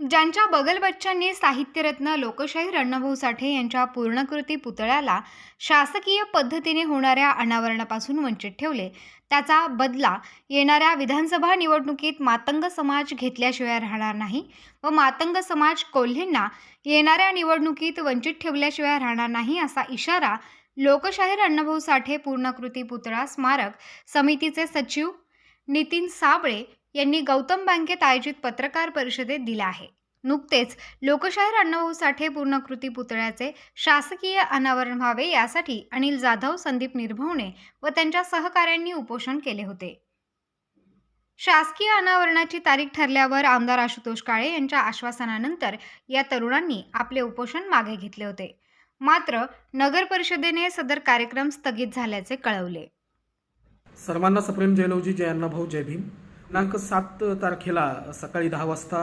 ज्यांच्या बगल बच्चांनी साहित्यरत्न लोकशाही रणभाऊ साठे यांच्या पूर्णकृती पुतळ्याला शासकीय पद्धतीने होणाऱ्या अनावरणापासून वंचित ठेवले. त्याचा बदला येणाऱ्या विधानसभा निवडणुकीत मातंग समाज घेतल्याशिवाय राहणार नाही व मातंग समाज कोल्हेंना येणाऱ्या निवडणुकीत वंचित ठेवल्याशिवाय राहणार नाही असा इशारा लोकशाहीर अण्णाभाऊ साठे पूर्णकृती पुतळा स्मारक समितीचे सचिव नितीन साबळे यांनी गौतम बँकेत आयोजित पत्रकार परिषदेत दिला आहे. नुकतेच लोकशाहीर अण्णाभाऊ साठे पूर्णकृती पुतळ्याचे शासकीय अनावरण व्हावे यासाठी अनिल जाधव संदीप निर्भवणे व त्यांच्या सहकाऱ्यांनी उपोषण केले होते. शासकीय अनावरणाची तारीख ठरल्यावर आमदार आशुतोष काळे यांच्या आश्वासनानंतर या तरुणांनी आपले उपोषण मागे घेतले होते. मात्र नगर परिषदेने सदर कार्यक्रम स्थगित झाल्याचे कळवले. सर्वांना सप्रेम जयलवजी जय अण्णाभाऊ जय भीम. दिनांक सात तारखेला सकाळी दहा वाजता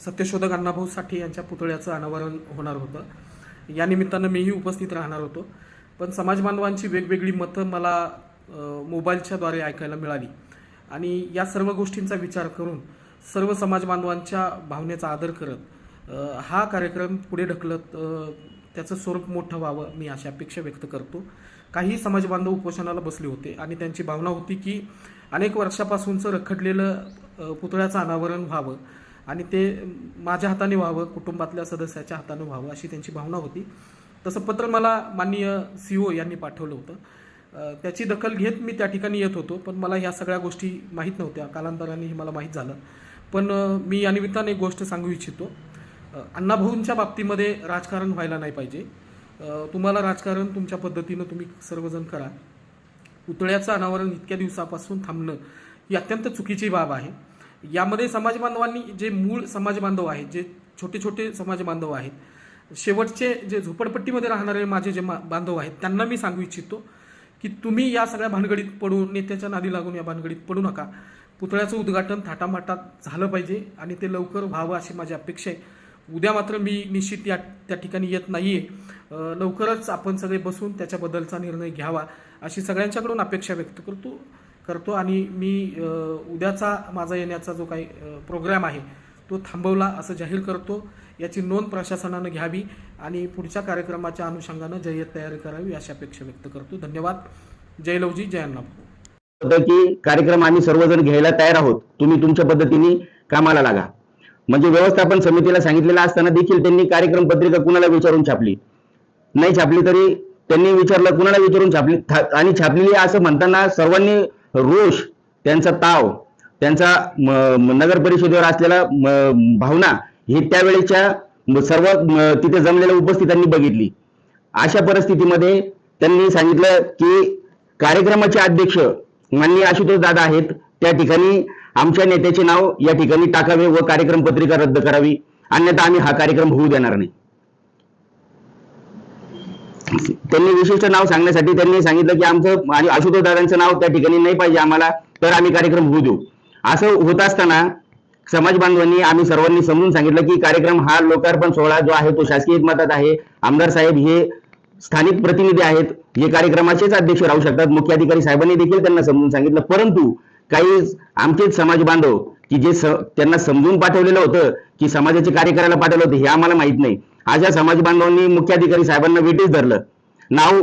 सत्यशोधक अण्णाभाऊ साठे यांच्या पुतळ्याचं अनावरण होणार होतं. या निमित्तानं मीही उपस्थित राहणार होतो. पण समाजबांधवांची वेगवेगळी मतं मला मोबाईलच्याद्वारे ऐकायला मिळाली. आणि या सर्व गोष्टींचा विचार करून सर्व समाजबांधवांच्या भावनेचा आदर करत हा कार्यक्रम पुढे ढकलत त्याचं स्वरूप मोठं व्हावं मी अशी अपेक्षा व्यक्त करतो. काही समाज बांधव उपोषणाला बसले होते आणि त्यांची भावना होती की अनेक वर्षापासूनचं रखडलेलं पुतळ्याचं अनावरण व्हावं आणि ते माझ्या हाताने व्हावं कुटुंबातल्या सदस्याच्या हाताने व्हावं अशी त्यांची भावना होती. तसं पत्र मला माननीय सी ओ यांनी पाठवलं होतं. त्याची दखल घेत मी त्या ठिकाणी येत होतो पण मला ह्या सगळ्या गोष्टी माहीत नव्हत्या. कालांतराने हे मला माहीत झालं. पण मी या निमित्ताने एक गोष्ट सांगू इच्छितो. अण्णाभाऊंच्या बाबतीमध्ये राजकारण व्हायला नाही पाहिजे. तुम्हाला राजकारण तुमच्या पद्धतीनं तुम्ही सर्वजण करा. पुतळ्याचं अनावरण इतक्या दिवसापासून थांबणं ही अत्यंत चुकीची बाब आहे. यामध्ये समाज बांधवांनी जे मूळ समाज बांधव आहेत जे छोटे छोटे समाज बांधव आहेत शेवटचे जे झोपडपट्टीमध्ये राहणारे माझे जे मा- बांधव आहेत त्यांना मी सांगू इच्छितो की तुम्ही या सगळ्या भानगडीत पडू नेत्याच्या नादी लागून या भानगडीत पडू नका. पुतळ्याचं उद्घाटन थाटामाटात झालं पाहिजे आणि ते लवकर व्हावं अशी माझी अपेक्षा आहे. उद्या मात्र मी निश्चित या त्या ठिकाणी येत नाहीये. आहे लवकरच आपण सगळे बसून त्याच्याबद्दलचा निर्णय घ्यावा अशी सगळ्यांच्याकडून अपेक्षा व्यक्त करतो करतो आणि मी उद्याचा माझा येण्याचा जो काही प्रोग्राम आहे तो थांबवला असं जाहीर करतो. याची नोंद प्रशासनानं घ्यावी आणि पुढच्या कार्यक्रमाच्या अनुषंगानं जय्यत तयारी करावी अशी अपेक्षा व्यक्त करतो. धन्यवाद. जय लवजी जय अण्णाभाऊ की कार्यक्रम आम्ही सर्वजण घ्यायला तयार आहोत. तुम्ही तुमच्या पद्धतीने कामाला लागा. म्हणजे व्यवस्थापन समितीला सांगितलेलं असताना देखील त्यांनी कार्यक्रम पत्रिका कुणाला विचारून छापली? नाही छापली तरी त्यांनी विचारलं कुणाला विचारून छापली? आणि छापलेली असं म्हणताना सर्वांनी रोष त्यांचा ताव त्यांचा नगर परिषदेवर असलेला भावना हे त्यावेळेच्या सर्व तिथे जमलेल्या उपस्थितांनी बघितली. अशा परिस्थितीमध्ये त्यांनी सांगितलं की कार्यक्रमाचे अध्यक्ष माननीय आशुतोष दादा आहेत. त्या ठिकाणी आमच्या नेत्याचे नाव या ठिकाणी टाकावे व कार्यक्रम पत्रिका रद्द करावी. अन्यथा आम्ही हा कार्यक्रम होऊ देणार नाही. त्यांनी विशिष्ट नाव सांगण्यासाठी त्यांनी सांगितलं की आमचं आणि आशुतोष दादांचं नाव त्या ठिकाणी नाही पाहिजे आम्हाला तर आम्ही कार्यक्रम होऊ देऊ. असं होत असताना समाज बांधवांनी आम्ही सर्वांनी समजून सांगितलं की कार्यक्रम हा लोकार्पण सोहळा जो आहे तो शासकीय एकमतात आहे. आमदार साहेब हे स्थानिक प्रतिनिधी आहेत. जे कार्यक्रमाचेच अध्यक्ष राहू शकतात. मुख्य अधिकारी साहेबांनी देखील त्यांना समजून सांगितलं. परंतु काही आमचेच समाज बांधव की जे त्यांना समजून पाठवलेलं होतं की समाजाचे कार्य करायला पाठवलं होतं हे आम्हाला माहीत नाही. अशा समाज बांधवांनी मुख्य अधिकारी साहेबांना वेटीच धरलं. नाव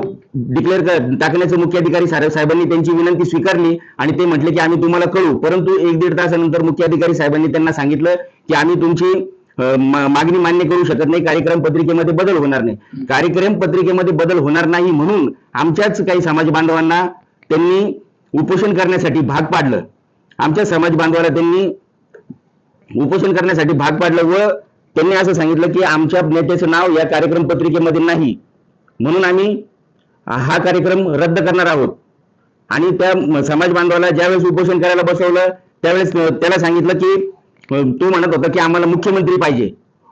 डिक्लेअर टाकण्याचे मुख्य अधिकारी साहेब- साहेबांनी त्यांची विनंती स्वीकारली आणि ते म्हटले की आम्ही तुम्हाला कळू. परंतु एक दीड तासानंतर मुख्य अधिकारी साहेबांनी त्यांना सांगितलं की आम्ही तुमची मागणी मान्य करू शकत नाही. कार्यक्रम पत्रिकेमध्ये बदल होणार नाही. कार्यक्रम पत्रिकेमध्ये बदल होणार नाही म्हणून आमच्याच काही समाज बांधवांना त्यांनी उपोषण करण्यासाठी भाग पाडलं. आमच्या समाज बांधवाला त्यांनी उपोषण करण्यासाठी भाग पाडलं व त्यांनी असं सांगितलं की आमच्या नेत्याचं नाव या कार्यक्रम पत्रिकेमध्ये नाही. म्हणून आम्ही हा कार्यक्रम रद्द करणार आहोत. आणि त्या समाज बांधवाला ज्यावेळेस उपोषण करायला बसवलं त्यावेळेस त्याला सांगितलं की तो म्हणत होता की आम्हाला मुख्यमंत्री पाहिजे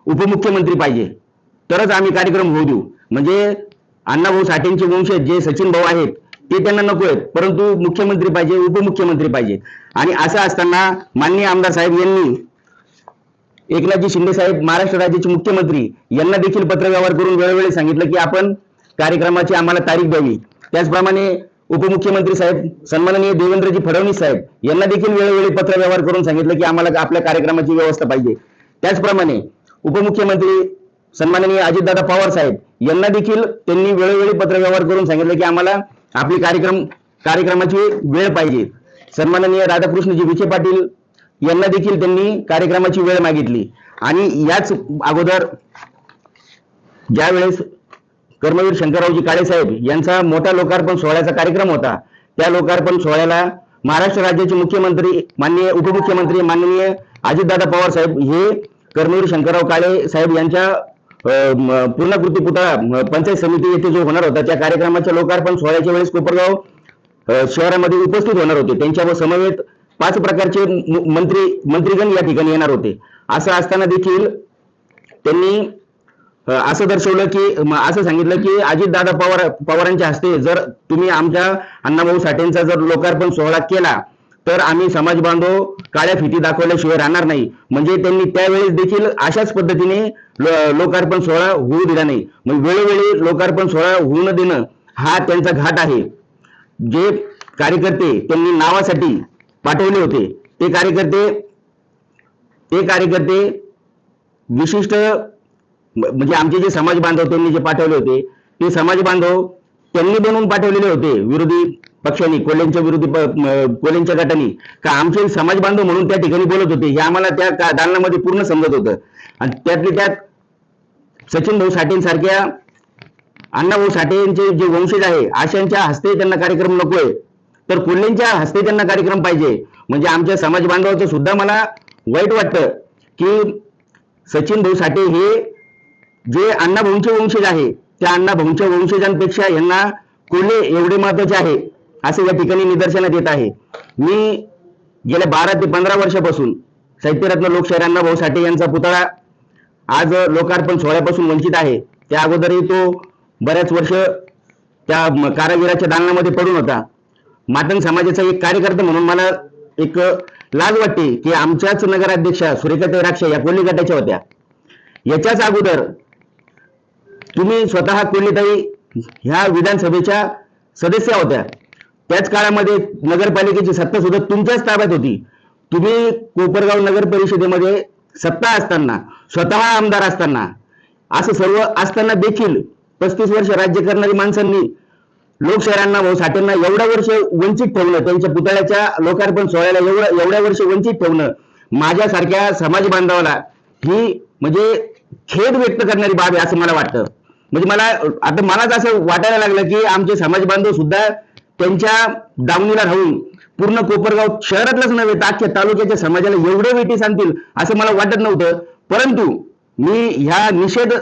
उपमुख्यमंत्री पाहिजे. तरच आम्ही कार्यक्रम होऊ देऊ. म्हणजे अण्णाभाऊ साठेंचे वंशज जे सचिन भाऊ आहेत ते त्यांना नको आहेत. परंतु मुख्यमंत्री पाहिजे उपमुख्यमंत्री पाहिजे. आणि असं असताना माननीय आमदार साहेब यांनी एकनाथजी शिंदे साहेब महाराष्ट्र राज्याचे मुख्यमंत्री यांना देखील पत्रव्यवहार करून वेळोवेळी सांगितलं की आपण कार्यक्रमाची आम्हाला तारीख द्यावी. त्याचप्रमाणे उपमुख्यमंत्री साहेब सन्माननीय देवेंद्रजी फडणवीस साहेब यांना देखील वेळोवेळी पत्रव्यवहार करून सांगितलं की आम्हाला आपल्या कार्यक्रमाची व्यवस्था पाहिजे. त्याचप्रमाणे उपमुख्यमंत्री सन्माननीय अजितदादा पवार साहेब यांना देखील त्यांनी वेळोवेळी पत्रव्यवहार करून सांगितलं की आम्हाला आपली कार्यक्रम कार्यक्रमाची वेळ पाहिजे. सन्माननीय राधाकृष्णजी विखे पाटील यांना देखील त्यांनी कार्यक्रमाची वेळ मागितली. आणि याच अगोदर ज्या वेळेस कर्मवीर शंकररावजी काळे साहेब यांचा मोठा लोकार्पण सोहळ्याचा कार्यक्रम होता त्या लोकार्पण सोहळ्याला महाराष्ट्र राज्याचे मुख्यमंत्री माननीय उपमुख्यमंत्री माननीय अजितदादा पवार साहेब हे कर्मवीर शंकरराव काळे साहेब यांच्या पूर्णकृती पुतळा पंचायत समिती येथे जो होणार होता त्या कार्यक्रमाच्या लोकार्पण सोहळ्याच्या वेळेस कोपरगाव शहरामध्ये उपस्थित होणार होते. त्यांच्या व समवेत पाच प्रकारचे मंत्री मंत्रीगण या ठिकाणी येणार होते. असं असताना देखील त्यांनी असं दर्शवलं की असं सांगितलं की अजितदादा पवार पवारांच्या हस्ते जर तुम्ही आमच्या अण्णाभाऊ साठेंचा जर लोकार्पण सोहळा केला तर आम्ही समाज बांधव काळ्या फिती दाखवल्याशिवाय राहणार नाही. म्हणजे त्यांनी त्यावेळेस देखील अशाच पद्धतीने लो- लोकार्पण सोहळा होऊ दिला नाही. म्हणजे वेळोवेळी लोकार्पण सोहळा होऊ न देणं हा त्यांचा घाट आहे. जे कार्यकर्ते त्यांनी नावासाठी पाठवले होते ते कार्यकर्ते ते कार्यकर्ते विशिष्ट म्हणजे आमचे जे समाज बांधव त्यांनी जे पाठवले होते ते समाज बांधव त्यांनी बनवून पाठवलेले होते. विरोधी पक्षांनी कोल्हेंच्या विरोधी प- गटांनी. का आमचे समाज बांधव म्हणून त्या ठिकाणी बोलत होते हे आम्हाला त्या दालनामध्ये पूर्ण समजत होतं. आणि त्यातले त्यात सचिन भाऊ साठेंसारख्या अण्णाभाऊ साठे यांचे जे वंशज आहे आशांच्या हस्ते त्यांना कार्यक्रम नकोय. तर कोल्हेंच्या हस्ते त्यांना कार्यक्रम पाहिजे. म्हणजे आमच्या समाज बांधवाचं सुद्धा मला वाईट वाटतं की सचिन भाऊ साठे हे जे अण्णाभाऊंचे वंशज आहे त्या अण्णाभाऊंच्या वंशजांपेक्षा यांना कोल्हे एवढे महत्त्वाचे आहे असे या ठिकाणी निदर्शनात येत आहे. मी गेल्या बारा ते पंधरा वर्षापासून साहित्यरत्न लोकशाहीर अण्णाभाऊ साठे यांचा पुतळा आज लोकार्पण सोहळ्यापासून वंचित आहे. त्या अगोदरही तो बऱ्याच वर्ष त्या कारागिराच्या दालनामध्ये पडून होता. मातंग समाजाचा एक कार्यकर्ता म्हणून मला एक लाज वाटते की आमच्याच नगराध्यक्षा सुरेखा राक्षा या कोल्हे गटाच्या होत्या. याच्याच अगोदर तुम्ही स्वतः कोल्हेताई ह्या विधानसभेच्या सदस्य होत्या. त्याच काळामध्ये नगरपालिकेची सत्ता सुद्धा तुमच्याच ताब्यात होती. तुम्ही कोपरगाव नगर परिषदेमध्ये सत्ता असताना स्वतः आमदार असताना असं सर्व असताना देखील पस्तीस वर्ष राज्य करणारी माणसांनी लोकशहरांना भाऊ साठेंना एवढ्या वर्ष वंचित ठेवणं त्यांच्या पुतळ्याच्या लोकार्पण सोहळ्याला एवढं एवढ्या वर्ष वंचित ठेवणं माझ्यासारख्या समाज बांधवाला ही म्हणजे खेद व्यक्त करणारी बाब आहे असं मला वाटतं. म्हणजे मला आता मलाच असं वाटायला लागलं की आमचे समाज बांधव सुद्धा त्यांच्या दावणीला राहून पूर्ण कोपरगाव शहरातलंच नव्हे तर अख्ख्या तालुक्याच्या समाजाला एवढे वेटी सांगतील असं मला वाटत नव्हतं. परंतु मी ह्या निषेध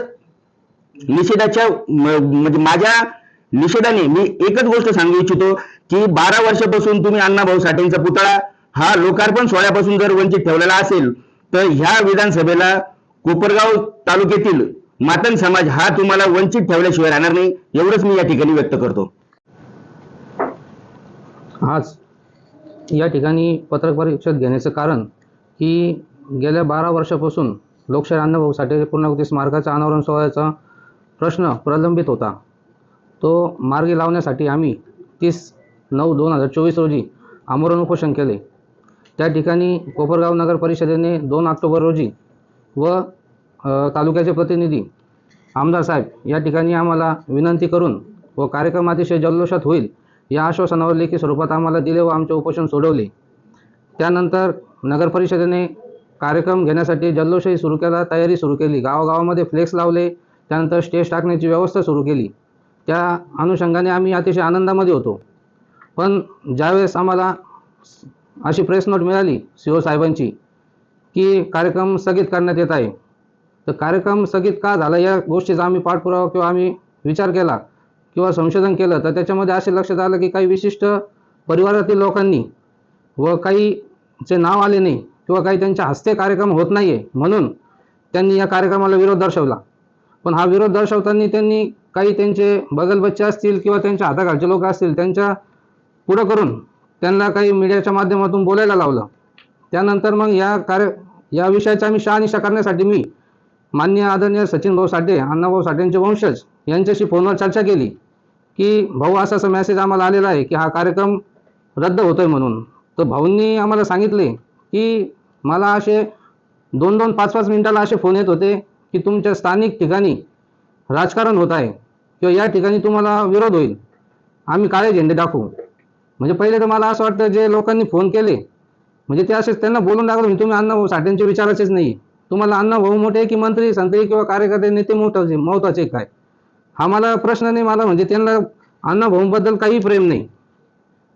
निषेधाच्या म्हणजे माझ्या निषेधाने मी एकच गोष्ट सांगू इच्छितो की बारा वर्षापासून तुम्ही अण्णाभाऊ साठेंचा पुतळा हा लोकार्पण सोहळ्यापासून जर वंचित ठेवलेला असेल तर ह्या विधानसभेला कोपरगाव तालुक्यातील मातन समाज हा तुम्हाला वंचित ठेवल्याशिवाय राहणार नाही एवढंच मी या ठिकाणी व्यक्त करतो. आज या ठिकाणी पत्रकार परिषद घेण्याचं कारण की गेल्या बारा वर्षापासून लोकशाही अण्णाभाऊ साठे पूर्णाकृती स्मारकाचा अनावरण सोहळ्याचा प्रश्न प्रलंबित होता. तो मार्गी लावण्यासाठी आम्ही तीस नऊ दोन हजार चोवीस रोजी आमरण उपोषण केले. त्या ठिकाणी कोपरगाव नगर परिषदेने दोन ऑक्टोबर रोजी व तालुक्याचे प्रतिनिधी आमदार साहेब या ठिकाणी आम्हाला विनंती करून व कार्यक्रम अतिशय जल्लोषात होईल या आश्वासनावर लेखी स्वरूपात आम्हाला दिले व आमचे उपोषण सोडवले. त्यानंतर नगर परिषदेने कार्यक्रम घेण्यासाठी जल्लोषही सुरू केला तयारी सुरू केली. गावागावामध्ये फ्लेक्स लावले त्यानंतर स्टेज टाकण्याची व्यवस्था सुरू केली. त्या अनुषंगाने आम्ही अतिशय आनंदामध्ये होतो. पण ज्यावेळेस आम्हाला अशी प्रेस नोट मिळाली सी ओ साहेबांची की कार्यक्रम स्थगित करण्यात येत आहे तर कार्यक्रम स्थगित का झाला? या गोष्टीचा आम्ही पाठपुरावा किंवा आम्ही विचार केला किंवा संशोधन केलं तर त्याच्यामध्ये असे लक्षात आलं की काही विशिष्ट परिवारातील लोकांनी व काहीचे नाव आले नाही किंवा काही त्यांच्या हस्ते कार्यक्रम होत नाही आहे म्हणून त्यांनी या कार्यक्रमाला विरोध दर्शवला. पण हा विरोध दर्शवताना त्यांनी काही त्यांचे बगलबच्चे असतील किंवा त्यांच्या हाताखालचे लोक असतील त्यांच्या पुढं करून त्यांना काही मीडियाच्या माध्यमातून बोलायला लावलं. त्यानंतर मग या कार्य या विषयाची आम्ही शहानिशा करण्यासाठी मी माननीय आदरणीय सचिन भाऊ साठे अण्णाभाऊ साठेंचे वंशज यांच्याशी फोनवर चर्चा केली की भाऊ असा असा मेसेज आम्हाला आलेला आहे की हा कार्यक्रम रद्द होतो आहे म्हणून. तर भाऊंनी आम्हाला सांगितले की मला असे दोन दोन पाच पाच मिनिटाला असे फोन येत होते की तुमच्या स्थानिक ठिकाणी राजकारण होत आहे किंवा या ठिकाणी तुम्हाला विरोध होईल. आम्ही काळे झेंडे दाखवू. म्हणजे पहिले तर मला असं वाटतं जे लोकांनी फोन केले म्हणजे ते असेच त्यांना बोलून दाखवलं तुम्ही अण्णाभाऊ साठ्यांचे विचाराचेच नाही. तुम्हाला अण्णा भाऊ मोठे की मंत्री संत्री किंवा कार्यकर्ते नेते मोठाचे महत्त्वाचे काय? हा मला प्रश्न नाही मला म्हणजे त्यांना अण्णाभाऊंबद्दल काही प्रेम नाही.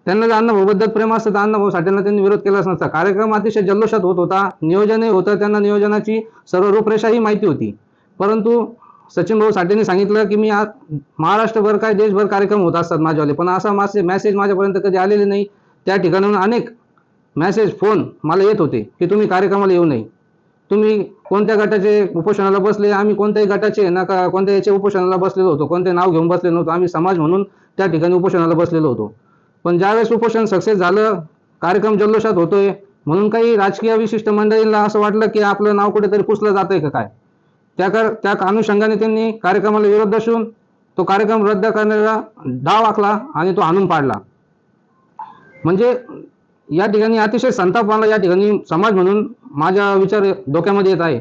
त्यांना जर अण्णाभाऊबद्दल प्रेम असतं तर अण्णाभाऊ साठ्यांना त्यांनी विरोध केलाच नसता. कार्यक्रम अतिशय जल्लोषात होत होता नियोजनही होतं त्यांना नियोजनाची सर्व रूपरेषाही माहिती होती. परंतु सचिन भाऊ साठेंनी सांगितलं की मी आज महाराष्ट्रभर काय देशभर कार्यक्रम होत असतात माझ्यावाले. पण असा मासे मॅसेज माझ्यापर्यंत कधी आलेले नाही. त्या ठिकाणाहून अनेक मॅसेज फोन मला येत होते की तुम्ही कार्यक्रमाला येऊ नये. तुम्ही कोणत्या गटाचे उपोषणाला बसले आम्ही कोणत्याही गटाचे नका कोणत्या याचे उपोषणाला बसलेलो होतो कोणते नाव घेऊन बसलेलो नव्हतो आम्ही समाज म्हणून त्या ठिकाणी उपोषणाला बसलेलो होतो. पण ज्यावेळेस उपोषण सक्सेस झालं कार्यक्रम जल्लोषात होतोय म्हणून काही राजकीय विशिष्ट मंडळींना असं वाटलं की आपलं नाव कुठेतरी पुसलं जातंय का काय? त्या कर त्या अनुषंगाने त्यांनी कार्यक्रमाला विरोध दर्शवून तो कार्यक्रम रद्द करण्याचा डाव आखला आणि तो आणून पाडला. म्हणजे या ठिकाणी अतिशय संताप मला या ठिकाणी समाज म्हणून माझ्या विचार डोक्यामध्ये येत आहे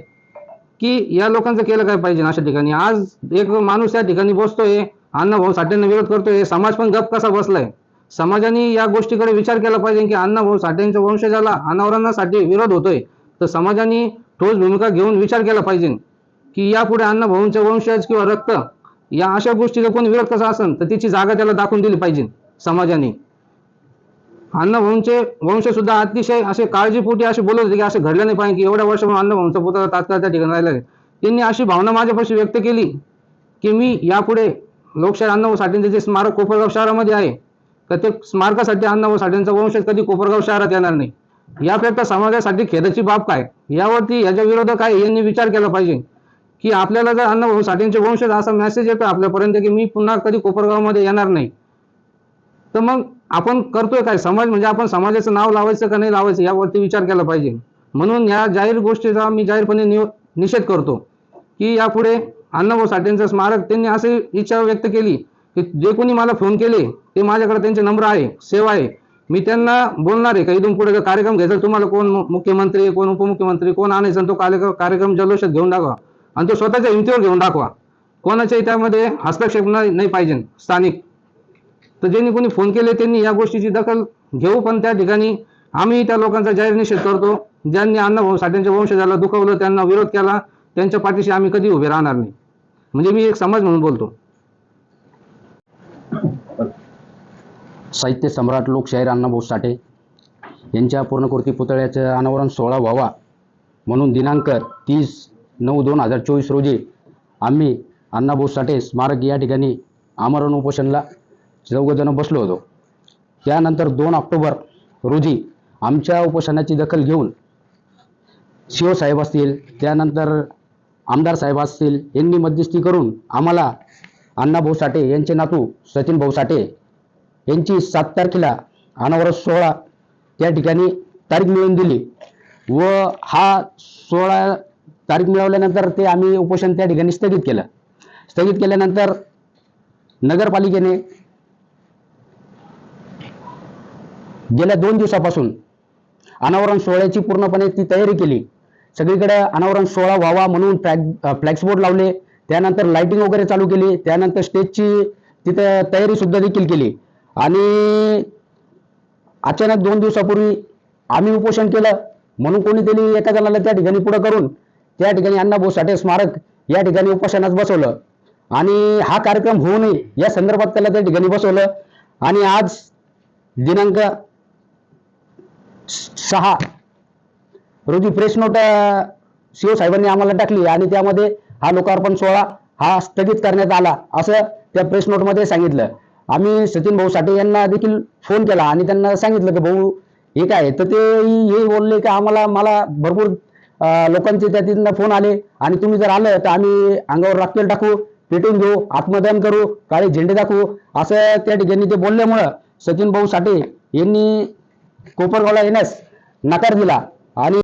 की या लोकांचं केलं काय पाहिजे अशा ठिकाणी? आज एक माणूस या ठिकाणी बसतोय अण्णाभाऊ साठेंना विरोध करतोय समाज पण गप कसा बसलाय? समाजाने या गोष्टीकडे विचार केला पाहिजे की अण्णाभाऊ साठेंच्या वंशजाला साठी विरोध होतोय. तर समाजाने ठोस भूमिका घेऊन विचार केला पाहिजे की यापुढे अण्णाभाऊंचे वंशज किंवा रक्त या अशा गोष्टीचा कोण विरोध कसा असेल तर तिची जागा त्याला दाखवून दिली पाहिजे समाजाने. अण्णाभाऊंचे वंश सुद्धा अतिशय असे काळजीपोटी असे बोलत होते की असं घडलं नाही पाहिजे की एवढ्या वर्षापासून अण्णाभाऊंचा पुतळा तात्काळ त्या ठिकाणी राहिला त्यांनी अशी भावना माझ्यापाशी व्यक्त केली की मी यापुढे लोकशाही अण्णाभाऊ साठेंचे जे स्मारक कोपरगाव शहरामध्ये आहे तर ते स्मारकासाठी अण्णाभाऊ साठेंचा वंशज कधी कोपरगाव शहरात येणार नाही. याकरता समाजासाठी खेदाची बाब काय? यावरती याच्या विरोधात काय यांनी विचार केला पाहिजे की आपल्याला जर अण्णाभाऊ साठेंचे वंशज असा मेसेज येतो आपल्यापर्यंत की मी पुन्हा कधी कोपरगावमध्ये येणार नाही. तर मग आपण करतोय काय? समाज म्हणजे आपण समाजाचं नाव लावायचं का नाही लावायचं यावरती विचार केला पाहिजे. म्हणून या जाहीर गोष्टीचा मी जाहीरपणे नि निषेध करतो की यापुढे अण्णाभाऊ साठेंचं स्मारक त्यांनी अशी इच्छा व्यक्त केली की जे कोणी मला फोन केले ते माझ्याकडे त्यांचे नंबर आहे सेवा आहे. मी त्यांना बोलणार आहे का? इथून पुढे कार्यक्रम घ्यायचा? तुम्हाला कोण मुख्यमंत्री कोण उपमुख्यमंत्री कोण आणायचं? आणि तो कार्यक्रम कार्यक्रम जल्लोषात घेऊन दाखवा. आणि तो स्वतःच्या हिमतीवर घेऊन दाखवा. कोणाच्याही त्यामध्ये हस्तक्षेप नाही नाही पाहिजे. स्थानिक तर ज्यांनी कोणी फोन केले त्यांनी या गोष्टीची दखल घेऊ. पण त्या ठिकाणी आम्ही त्या लोकांचा जाहीर निषेध करतो. ज्यांनी अण्णाभाऊ साठ्यांच्या वंशजाला दुखवलं त्यांना विरोध केला त्यांच्या पाठीशी आम्ही कधी उभे राहणार नाही. म्हणजे मी एक समाज म्हणून बोलतो. साहित्य सम्राट लोकशाहीर अण्णाभाऊ साठे यांच्या पूर्णकृती पुतळ्याचं अनावरण सोहळा व्हावा म्हणून दिनांक तीस नऊ दोन हजार चोवीस रोजी आम्ही अण्णाभाऊ साठे स्मारक या ठिकाणी आमरण उपोषणला चौघजणं बसलो होतो. त्यानंतर दोन ऑक्टोबर रोजी आमच्या उपोषणाची दखल घेऊन शिव साहेब असतील त्यानंतर आमदार साहेब असतील यांनी मध्यस्थी करून आम्हाला अण्णाभाऊ साठे यांचे नातू सचिन भाऊ साठे यांची सात तारखेला अनावरण सोहळा त्या ठिकाणी तारीख मिळवून दिली. व हा सोहळा तारीख मिळवल्यानंतर ते आम्ही उपोषण त्या ठिकाणी स्थगित केलं. स्थगित केल्यानंतर नगरपालिकेने गेल्या दोन दिवसापासून अनावरण सोहळ्याची पूर्णपणे ती तयारी केली. सगळीकडे अनावरण सोहळा व्हावा म्हणून फ्लॅग फ्लॅक्स बोर्ड लावले. त्यानंतर लाइटिंग वगैरे चालू केली. त्यानंतर स्टेजची तिथं तयारी सुद्धा देखील केली. आणि अचानक दोन दिवसापूर्वी आम्ही उपोषण केलं. म्हणून कोणीतरी एका जणाला त्या ठिकाणी पुढं करून त्या ठिकाणी अण्णाभाऊ साठे स्मारक या ठिकाणी उपोषणास बसवलं. आणि हा कार्यक्रम होऊ नये या संदर्भात त्याला त्या ठिकाणी बसवलं. आणि आज दिनांक सहा. रोजी प्रेस नोट सीओ साहेबांनी आम्हाला टाकली आणि त्यामध्ये हा लोकार्पण सोहळा हा स्थगित करण्यात आला असं त्या प्रेस नोटमध्ये सांगितलं. आम्ही सचिन भाऊ साठे यांना देखील फोन केला आणि त्यांना सांगितलं की भाऊ हे काय तर ते हे बोलले की आम्हाला मला भरपूर लोकांचे त्यातून फोन आले आणि तुम्ही जर आलं तर आम्ही अंगावर राखेल टाकू पेटून घेऊ आत्मदान करू काळे झेंडे दाखवू असं त्या ठिकाणी ते बोलल्यामुळं सचिन भाऊ साठे यांनी कोपरगावला येण्यास नकार दिला. आणि